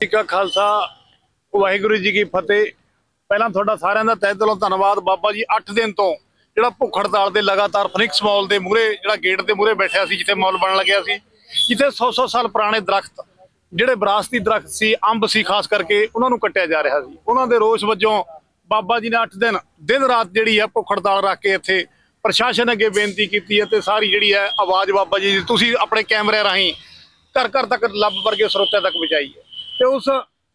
ਜੀ ਕਾ ਖਾਲਸਾ, ਵਾਹਿਗੁਰੂ ਜੀ ਕੀ ਫਤਿਹ। ਪਹਿਲਾਂ ਤੁਹਾਡਾ ਸਾਰਿਆਂ ਦਾ ਤਹਿ ਦਿਲੋਂ ਧੰਨਵਾਦ। ਬਾਬਾ ਜੀ 8 ਦਿਨ ਤੋਂ ਜਿਹੜਾ ਭੁੱਖ ਹੜਤਾਲ ਦੇ ਲਗਾਤਾਰ ਫਨਿਕਸ ਮਾਲ ਦੇ ਮੂਹਰੇ, ਜਿਹੜਾ ਗੇਟ ਦੇ ਮੂਹਰੇ ਬੈਠਿਆ ਸੀ, ਜਿੱਥੇ ਮਾਲ ਬਣਨ ਲੱਗਿਆ ਸੀ, ਜਿੱਥੇ 100-100 ਸਾਲ ਪੁਰਾਣੇ ਦਰਖਤ, ਜਿਹੜੇ ਵਿਰਾਸਤੀ ਦਰਖਤ ਸੀ, ਅੰਬ ਸੀ, ਖਾਸ ਕਰਕੇ ਉਹਨਾਂ ਨੂੰ ਕੱਟਿਆ ਜਾ ਰਿਹਾ ਸੀ। ਉਹਨਾਂ ਦੇ ਰੋਸ ਵਜੋਂ ਬਾਬਾ ਜੀ ਨੇ 8 ਦਿਨ ਦਿਨ ਰਾਤ ਜਿਹੜੀ ਹੈ ਭੁੱਖ ਹੜਤਾਲ ਰੱਖ ਕੇ ਇੱਥੇ ਪ੍ਰਸ਼ਾਸਨ ਅੱਗੇ ਬੇਨਤੀ ਕੀਤੀ ਹੈ ਤੇ ਸਾਰੀ ਜਿਹੜੀ ਹੈ ਆਵਾਜ਼ ਬਾਬਾ ਜੀ ਦੀ, ਤੁਸੀਂ ਆਪਣੇ ਕੈਮਰੇ ਰਾਹੀਂ ਘਰ ਘਰ ਤੱਕ, ਲੱਭ ਵਰਗੇ ਸਰੋਤਿਆਂ ਤੱਕ ਪਹੁੰਚਾਈ ਹੈ। ਤੇ ਉਸ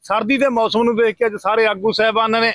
ਸਰਦੀ ਦੇ ਮੌਸਮ ਨੂੰ ਦੇਖ ਕੇ ਅੱਜ ਸਾਰੇ ਆਗੂ ਸਾਹਿਬਾਨ ਨੇ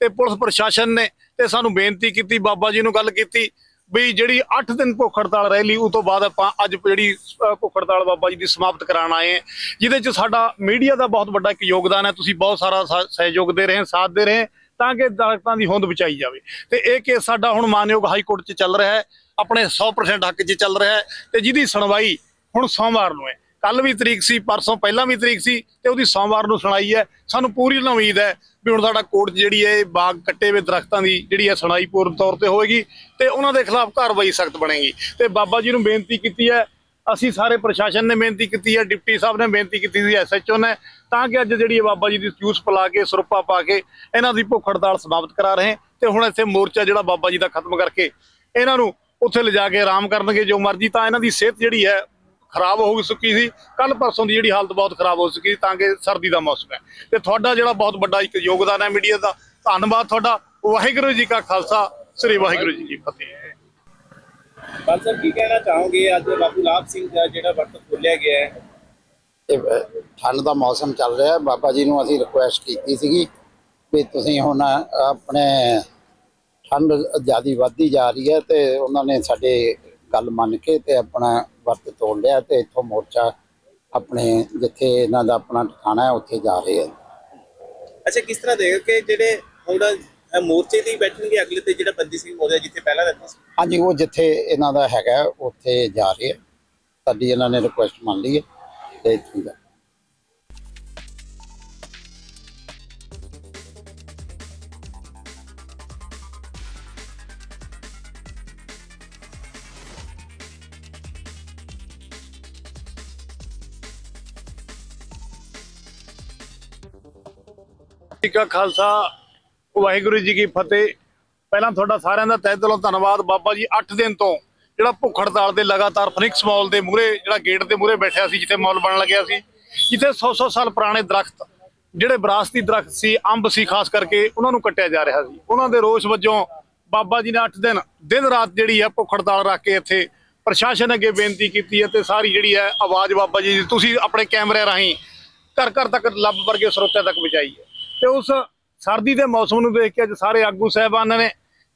ਤੇ ਪੁਲਿਸ ਪ੍ਰਸ਼ਾਸਨ ਨੇ ਤੇ ਸਾਨੂੰ ਬੇਨਤੀ ਕੀਤੀ, ਬਾਬਾ ਜੀ ਨੂੰ ਗੱਲ ਕੀਤੀ ਵੀ ਜਿਹੜੀ 8 ਦਿਨ ਭੁੱਖ ਹੜਤਾਲ ਰਹਿ ਲਈ ਉਸ ਤੋਂ ਬਾਅਦ ਆਪਾਂ ਅੱਜ ਜਿਹੜੀ ਭੁੱਖ ਹੜਤਾਲ ਬਾਬਾ ਜੀ ਦੀ ਸਮਾਪਤ ਕਰਾਉਣ ਆਏ ਹਾਂ, ਜਿਹਦੇ ਚ ਸਾਡਾ ਮੀਡੀਆ ਦਾ ਬਹੁਤ ਵੱਡਾ ਇੱਕ ਯੋਗਦਾਨ ਹੈ। ਤੁਸੀਂ ਬਹੁਤ ਸਾਰਾ ਸਾ- ਸਹਿਯੋਗ ਦੇ ਰਹੇ, ਸਾਥ ਦੇ ਰਹੇ, ਤਾਂ ਕਿ ਦਰਖਤਾਂ ਦੀ ਹੋਂਦ ਬਚਾਈ ਜਾਵੇ। ਤੇ ਇਹ ਕੇਸ ਸਾਡਾ ਹੁਣ ਮਾਨਯੋਗ ਹਾਈ ਕੋਰਟ 'ਚ ਚੱਲ ਰਿਹਾ ਹੈ, ਆਪਣੇ 100% ਹੱਕ 'ਚ ਚੱਲ ਰਿਹਾ ਹੈ ਤੇ ਜਿਹਦੀ ਸੁਣਵਾਈ ਹੁਣ ਸੋਮਵਾਰ ਨੂੰ ਹੈ। ਕੱਲ ਵੀ ਤਰੀਕ ਸੀ, ਪਰਸੋਂ ਪਹਿਲਾਂ ਵੀ ਤਰੀਕ ਸੀ ਤੇ ਉਹਦੀ ਸੋਮਵਾਰ ਨੂੰ ਸੁਣਾਈ ਹੈ। ਸਾਨੂੰ ਪੂਰੀ ਉਮੀਦ ਹੈ ਵੀ ਹੁਣ ਸਾਡਾ ਕੋਰਟ 'ਚ ਜਿਹੜੀ ਹੈ ਬਾਗ ਕੱਟੇ ਹੋਏ ਦਰਖਤਾਂ ਦੀ ਜਿਹੜੀ ਹੈ ਸੁਣਾਈ ਪੂਰਨ ਤੌਰ ਤੇ ਹੋਏਗੀ ਤੇ ਉਹਨਾਂ ਦੇ ਖਿਲਾਫ ਕਾਰਵਾਈ ਸਖਤ ਬਣੇਗੀ। ਤੇ ਬਾਬਾ ਜੀ ਨੂੰ ਬੇਨਤੀ ਕੀਤੀ ਹੈ, ਅਸੀਂ ਸਾਰੇ ਪ੍ਰਸ਼ਾਸਨ ਨੇ ਬੇਨਤੀ ਕੀਤੀ ਹੈ, ਡਿਪਟੀ ਸਾਹਿਬ ਨੇ ਬੇਨਤੀ ਕੀਤੀ ਸੀ ਐਸਐਚਓ ਨੇ, ਤਾਂ ਕਿ ਅੱਜ ਜਿਹੜੀ ਇਹ ਬਾਬਾ ਜੀ ਦੀ ਜੂਸ ਪਿਲਾ ਕੇ ਸਰੂਪਾ ਪਾ ਕੇ ਇਹਨਾਂ ਦੀ ਭੁੱਖ ਹੜਤਾਲ ਸਮਾਪਤ ਕਰਾ ਰਹੇ। ਤੇ ਹੁਣ ਇੱਥੇ ਮੋਰਚਾ ਜਿਹੜਾ ਬਾਬਾ ਜੀ ਦਾ ਖਤਮ ਕਰਕੇ ਇਹਨਾਂ ਨੂੰ ਉੱਥੇ ਲਿਜਾ ਕੇ ਆਰਾਮ ਕਰਨਗੇ, ਜੋ ਮਰਜ਼ੀ ਤਾਂ ਇਹਨਾਂ ਦੀ ਸਿਹਤ ਜਿਹੜੀ ਹੈ ਖਰਾਬ ਹੋ ਚੁੱਕੀ ਸੀ। ਕੱਲ ਪਰਸੋਂ ਦੀ ਜਿਹੜੀ ਹਾਲਤ ਬਹੁਤ ਖਰਾਬ ਹੋ ਚੁੱਕੀ ਸੀ ਤਾਂ ਕਿ ਸਰਦੀ ਦਾ ਮੌਸਮ ਹੈ। ਤੇ ਤੁਹਾਡਾ ਜਿਹੜਾ ਬਹੁਤ ਵੱਡਾ ਇੱਕ ਯੋਗਦਾਨ ਹੈ ਮੀਡੀਆ ਦਾ ਧੰਨਵਾਦ ਤੁਹਾਡਾ। ਵਾਹਿਗੁਰੂ ਜੀ ਕਾ ਖਾਲਸਾ ਸ੍ਰੀ ਵਾਹਿਗੁਰੂ ਜੀ ਕੀ ਫਤਿਹ। ਬਾਲ ਕੀ ਕਹਿਣਾ ਚਾਹੋਗੇ? ਅੱਜ ਬਾਬੂ ਲਾਭ ਸਿੰਘ ਦਾ ਜਿਹੜਾ ਵਰਤ ਖੋਲਿਆ ਗਿਆ ਹੈ। ਇਹ ਠੰਡ ਦਾ ਮੌਸਮ ਚੱਲ ਰਿਹਾ ਹੈ। ਬਾਬਾ ਜੀ ਨੂੰ ਅਸੀਂ ਰਿਕੁਐਸਟ ਕੀਤੀ ਸੀਗੀ ਵੀ ਤੁਸੀਂ ਹੁਣ ਆਪਣੇ ਠੰਡ ਜਿਆਦੀ ਵੱਧਦੀ ਜਾ ਰਹੀ ਹੈ ਤੇ ਉਹਨਾਂ ਨੇ ਸਾਡੇ ਗੱਲ ਮੰਨ ਕੇ ਤੇ ਆਪਣਾ ਵਰਤ ਤੋੜ ਲਿਆ ਤੇ ਇੱਥੋਂ ਮੋਰਚਾ ਆਪਣੇ ਜਿੱਥੇ ਇਹਨਾਂ ਦਾ ਆਪਣਾ ਠਿਕਾਣਾ ਹੈ ਉੱਥੇ ਜਾ ਰਹੇ ਆ। ਅੱਛਾ ਕਿਸ ਤਰ੍ਹਾਂ ਦੇਖੋ ਕਿ ਜਿਹੜੇ ਹੁਣ ਮੋਰਚੇ ਹੀ ਬੈਠਣਗੇ ਅਗਲੇ ਤੇ ਜਿਹੜਾ ਬੰਦੀ ਸਿੰਘ ਮੋਰਿਆ ਜਿੱਥੇ ਪਹਿਲਾਂ ਰਹਿੰਦਾ ਸੀ? ਹਾਂਜੀ ਉਹ ਜਿੱਥੇ ਇਹਨਾਂ ਦਾ ਹੈਗਾ ਹੈ, ਉੱਥੇ ਜਾ ਰਹੇ ਆ। ਸਾਡੀ ਇਹਨਾਂ ਨੇ ਰਿਕੁਐਸਟ ਮੰਨ ਲਈ ਹੈ ਤੇ ਠੀਕ ਹੈ ਜੀ ਕਾ ਖਾਲਸਾ, ਵਾਹਿਗੁਰੂ ਜੀ ਕੀ ਫਤਿਹ। ਪਹਿਲਾਂ ਤੁਹਾਡਾ ਸਾਰਿਆਂ ਦਾ ਤਹਿ ਦਿਲੋਂ ਧੰਨਵਾਦ। ਬਾਬਾ ਜੀ 8 ਦਿਨ ਤੋਂ ਜਿਹੜਾ ਭੁੱਖ ਹੜਤਾਲ ਦੇ ਲਗਾਤਾਰ ਫਨਿਕਸ ਮਾਲ ਦੇ ਮੂਹਰੇ, ਜਿਹੜਾ ਗੇਟ ਦੇ ਮੂਹਰੇ ਬੈਠਿਆ ਸੀ, ਜਿੱਥੇ ਮਾਲ ਬਣਨ ਲੱਗਿਆ ਸੀ, ਜਿੱਥੇ 100-100 ਸਾਲ ਪੁਰਾਣੇ ਦਰਖਤ, ਜਿਹੜੇ ਵਿਰਾਸਤੀ ਦਰਖਤ ਸੀ, ਅੰਬ ਸੀ, ਖਾਸ ਕਰਕੇ ਉਹਨਾਂ ਨੂੰ ਕੱਟਿਆ ਜਾ ਰਿਹਾ ਸੀ। ਉਹਨਾਂ ਦੇ ਰੋਸ ਵਜੋਂ ਬਾਬਾ ਜੀ ਨੇ 8 ਦਿਨ ਦਿਨ ਰਾਤ ਜਿਹੜੀ ਹੈ ਭੁੱਖ ਹੜਤਾਲ ਰੱਖ ਕੇ ਇੱਥੇ ਪ੍ਰਸ਼ਾਸਨ ਅੱਗੇ ਬੇਨਤੀ ਕੀਤੀ ਹੈ ਤੇ ਸਾਰੀ ਜਿਹੜੀ ਹੈ ਆਵਾਜ਼ ਬਾਬਾ ਜੀ ਦੀ, ਤੁਸੀਂ ਆਪਣੇ ਕੈਮਰੇ ਰਾਹੀਂ ਘਰ ਘਰ ਤੱਕ, ਲੱਭ ਵਰਗੇ ਸਰੋਤਿਆਂ ਤੱਕ ਪਹੁੰਚਾਈ ਹੈ। ਤੇ ਉਸ ਸਰਦੀ ਦੇ ਮੌਸਮ ਨੂੰ ਦੇਖ ਕੇ ਅੱਜ ਸਾਰੇ ਆਗੂ ਸਾਹਿਬਾਨ ਨੇ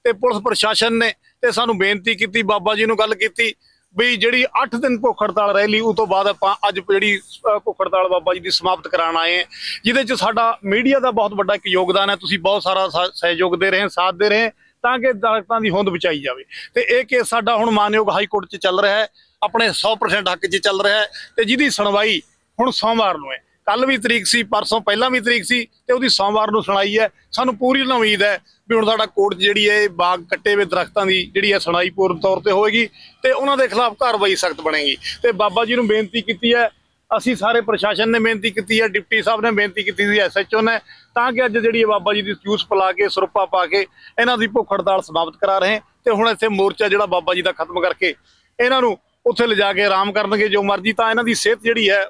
ਤੇ ਪੁਲਿਸ ਪ੍ਰਸ਼ਾਸਨ ਨੇ ਤੇ ਸਾਨੂੰ ਬੇਨਤੀ ਕੀਤੀ, ਬਾਬਾ ਜੀ ਨੂੰ ਗੱਲ ਕੀਤੀ ਵੀ ਜਿਹੜੀ 8 ਦਿਨ ਭੁੱਖ ਹੜਤਾਲ ਰਹਿ ਲਈ ਉਸ ਤੋਂ ਬਾਅਦ ਆਪਾਂ ਅੱਜ ਜਿਹੜੀ ਭੁੱਖ ਹੜਤਾਲ ਬਾਬਾ ਜੀ ਦੀ ਸਮਾਪਤ ਕਰਾਉਣ ਆਏ ਹਾਂ, ਜਿਹਦੇ ਚ ਸਾਡਾ ਮੀਡੀਆ ਦਾ ਬਹੁਤ ਵੱਡਾ ਇੱਕ ਯੋਗਦਾਨ ਹੈ। ਤੁਸੀਂ ਬਹੁਤ ਸਾਰਾ ਸਾ- ਸਹਿਯੋਗ ਦੇ ਰਹੇ, ਸਾਥ ਦੇ ਰਹੇ, ਤਾਂ ਕਿ ਦਰਖਤਾਂ ਦੀ ਹੋਂਦ ਬਚਾਈ ਜਾਵੇ। ਤੇ ਇਹ ਕੇਸ ਸਾਡਾ ਹੁਣ ਮਾਨਯੋਗ ਹਾਈ ਕੋਰਟ 'ਚ ਚੱਲ ਰਿਹਾ ਹੈ, ਆਪਣੇ 100% ਹੱਕ 'ਚ ਚੱਲ ਰਿਹਾ ਹੈ ਤੇ ਜਿਹਦੀ ਸੁਣਵਾਈ ਹੁਣ ਸੋਮਵਾਰ ਨੂੰ ਹੈ। ਕੱਲ ਵੀ ਤਰੀਕ ਸੀ, ਪਰਸੋਂ ਪਹਿਲਾਂ ਵੀ ਤਰੀਕ ਸੀ ਤੇ ਉਹਦੀ ਸੋਮਵਾਰ ਨੂੰ ਸੁਣਾਈ ਹੈ। ਸਾਨੂੰ ਪੂਰੀ ਉਮੀਦ ਹੈ ਵੀ ਹੁਣ ਸਾਡਾ ਕੋਰਟ 'ਚ ਜਿਹੜੀ ਹੈ ਬਾਗ ਕੱਟੇ ਹੋਏ ਦਰਖਤਾਂ ਦੀ ਜਿਹੜੀ ਹੈ ਸੁਣਾਈ ਪੂਰਨ ਤੌਰ ਤੇ ਹੋਏਗੀ ਤੇ ਉਹਨਾਂ ਦੇ ਖਿਲਾਫ ਕਾਰਵਾਈ ਸਖਤ ਬਣੇਗੀ। ਤੇ ਬਾਬਾ ਜੀ ਨੂੰ ਬੇਨਤੀ ਕੀਤੀ ਹੈ, ਅਸੀਂ ਸਾਰੇ ਪ੍ਰਸ਼ਾਸਨ ਨੇ ਬੇਨਤੀ ਕੀਤੀ ਹੈ, ਡਿਪਟੀ ਸਾਹਿਬ ਨੇ ਬੇਨਤੀ ਕੀਤੀ ਸੀ ਐਸਐਚਓ ਨੇ, ਤਾਂ ਕਿ ਅੱਜ ਜਿਹੜੀ ਇਹ ਬਾਬਾ ਜੀ ਦੀ ਜੂਸ ਪਿਲਾ ਕੇ ਸਰੂਪਾ ਪਾ ਕੇ ਇਹਨਾਂ ਦੀ ਭੁੱਖ ਹੜਤਾਲ ਸਮਾਪਤ ਕਰਾ ਰਹੇ ਤੇ ਹੁਣ ਇੱਥੇ ਮੋਰਚਾ ਜਿਹੜਾ ਬਾਬਾ ਜੀ ਦਾ ਖਤਮ ਕਰਕੇ ਇਹਨਾਂ ਨੂੰ ਉੱਥੇ ਲਿਜਾ ਕੇ ਆਰਾਮ ਕਰਨਗੇ, ਜੋ ਮਰਜ਼ੀ ਤਾਂ ਇਹਨਾਂ ਦੀ ਸਿਹਤ ਜਿਹੜੀ ਹੈ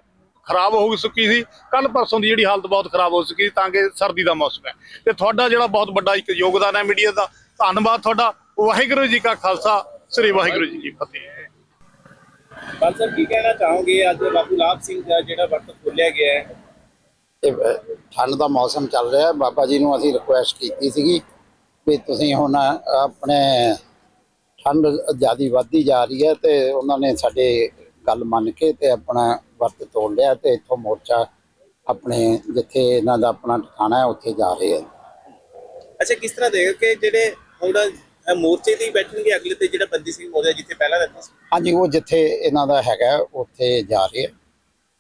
ਖਰਾਬ ਹੋ ਚੁੱਕੀ ਸੀ। ਕੱਲ ਪਰਸੋਂ ਦੀ ਜਿਹੜੀ ਹਾਲਤ ਬਹੁਤ ਖਰਾਬ ਹੋ ਚੁੱਕੀ ਸੀ ਤਾਂ ਕਿ ਸਰਦੀ ਦਾ ਮੌਸਮ ਹੈ। ਤੇ ਤੁਹਾਡਾ ਜਿਹੜਾ ਬਹੁਤ ਵੱਡਾ ਇੱਕ ਯੋਗਦਾਨ ਹੈ ਮੀਡੀਆ ਦਾ ਧੰਨਵਾਦ ਤੁਹਾਡਾ। ਵਾਹਿਗੁਰੂ ਜੀ ਕਾ ਖਾਲਸਾ ਸ੍ਰੀ ਵਾਹਿਗੁਰੂ ਜੀ ਕੀ ਫਤਿਹ। ਬਾਲ ਕੀ ਕਹਿਣਾ ਚਾਹੋਗੇ? ਅੱਜ ਬਾਬੂ ਲਾਭ ਸਿੰਘ ਦਾ ਜਿਹੜਾ ਵਰਤ ਖੋਲਿਆ ਗਿਆ ਹੈ। ਇਹ ਠੰਡ ਦਾ ਮੌਸਮ ਚੱਲ ਰਿਹਾ ਹੈ। ਬਾਬਾ ਜੀ ਨੂੰ ਅਸੀਂ ਰਿਕੁਐਸਟ ਕੀਤੀ ਸੀਗੀ ਵੀ ਤੁਸੀਂ ਹੁਣ ਆਪਣੇ ਠੰਡ ਜਿਆਦੀ ਵੱਧਦੀ ਜਾ ਰਹੀ ਹੈ ਤੇ ਉਹਨਾਂ ਨੇ ਸਾਡੇ ਗੱਲ ਮੰਨ ਕੇ ਤੇ ਆਪਣਾ ਵਰਤ ਤੋੜ ਲਿਆ ਤੇ ਇੱਥੋਂ ਮੋਰਚਾ ਆਪਣੇ ਜਿੱਥੇ ਇਹਨਾਂ ਦਾ ਆਪਣਾ ਠਿਕਾਣਾ ਹੈ ਉੱਥੇ ਜਾ ਰਹੇ ਆ। ਅੱਛਾ ਕਿਸ ਤਰ੍ਹਾਂ ਦੇਖੋ ਕਿ ਜਿਹੜੇ ਹੁਣ ਮੋਰਚੇ ਹੀ ਬੈਠਣਗੇ ਅਗਲੇ ਤੇ ਜਿਹੜਾ ਬੰਦੀ ਸਿੰਘ ਮੋਰਿਆ ਜਿੱਥੇ ਪਹਿਲਾਂ ਰਹਿੰਦਾ ਸੀ? ਹਾਂਜੀ ਉਹ ਜਿੱਥੇ ਇਹਨਾਂ ਦਾ ਹੈਗਾ ਹੈ, ਉੱਥੇ ਜਾ ਰਹੇ ਆ।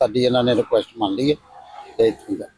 ਸਾਡੀ ਇਹਨਾਂ ਨੇ ਰਿਕੁਐਸਟ ਮੰਨ ਲਈ ਹੈ ਤੇ ਠੀਕ ਹੈ